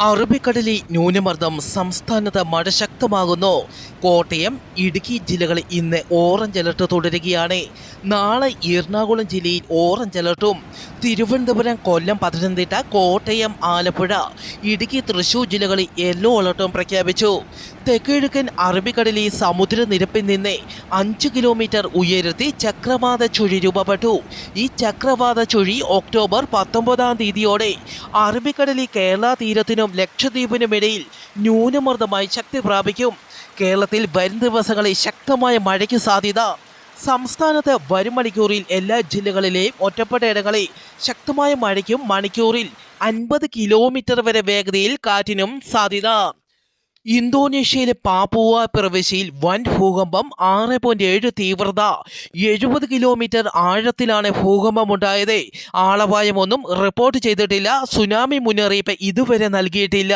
അറബിക്കടലിൽ ന്യൂനമർദ്ദം സംസ്ഥാനത്ത് മഴ ശക്തമാകുന്നു. കോട്ടയം ഇടുക്കി ജില്ലകളിൽ ഇന്ന് ഓറഞ്ച് അലർട്ട് തുടരുകയാണ്. നാളെ എറണാകുളം ജില്ലയിൽ ഓറഞ്ച് അലർട്ടും. തിരുവനന്തപുരം കൊല്ലം പത്തനംതിട്ട കോട്ടയം ആലപ്പുഴ ഇടുക്കി തൃശൂർ ജില്ലകളിൽ യെല്ലോ അലർട്ടും പ്രഖ്യാപിച്ചു. തെക്കിഴക്കൻ അറബിക്കടലിൽ സമുദ്രനിരപ്പിൽ നിന്ന് അഞ്ച് കിലോമീറ്റർ ഉയരത്തിൽ ചക്രവാത ചുഴി രൂപപ്പെട്ടു. ഈ ചക്രവാത ചുഴി ഒക്ടോബർ പത്തൊമ്പതാം തീയതിയോടെ അറബിക്കടലിൽ കേരള തീരത്തിനും ലക്ഷദ്വീപിനുമിടയിൽ ന്യൂനമർദ്ദമായി ശക്തി പ്രാപിക്കും. കേരളത്തിൽ വരും ദിവസങ്ങളിൽ ശക്തമായ മഴയ്ക്ക് സാധ്യത. സംസ്ഥാനത്ത് വരും മണിക്കൂറിൽ എല്ലാ ജില്ലകളിലെയും ഒറ്റപ്പെട്ട ഇടങ്ങളിൽ ശക്തമായ മഴയ്ക്കും മണിക്കൂറിൽ അൻപത് കിലോമീറ്റർ വരെ വേഗതയിൽ കാറ്റിനും സാധ്യത. ഇന്തോനേഷ്യയിലെ പാപ്പുവ പ്രവിശ്യയിൽ വൻ ഭൂകമ്പം ആറ് പോയിന്റ് ഏഴ് തീവ്രത എഴുപത് കിലോമീറ്റർ ആഴത്തിലാണ് ഭൂകമ്പം ഉണ്ടായത് ആളപായമൊന്നും റിപ്പോർട്ട് ചെയ്തിട്ടില്ല സുനാമി മുന്നറിയിപ്പ് ഇതുവരെ നൽകിയിട്ടില്ല.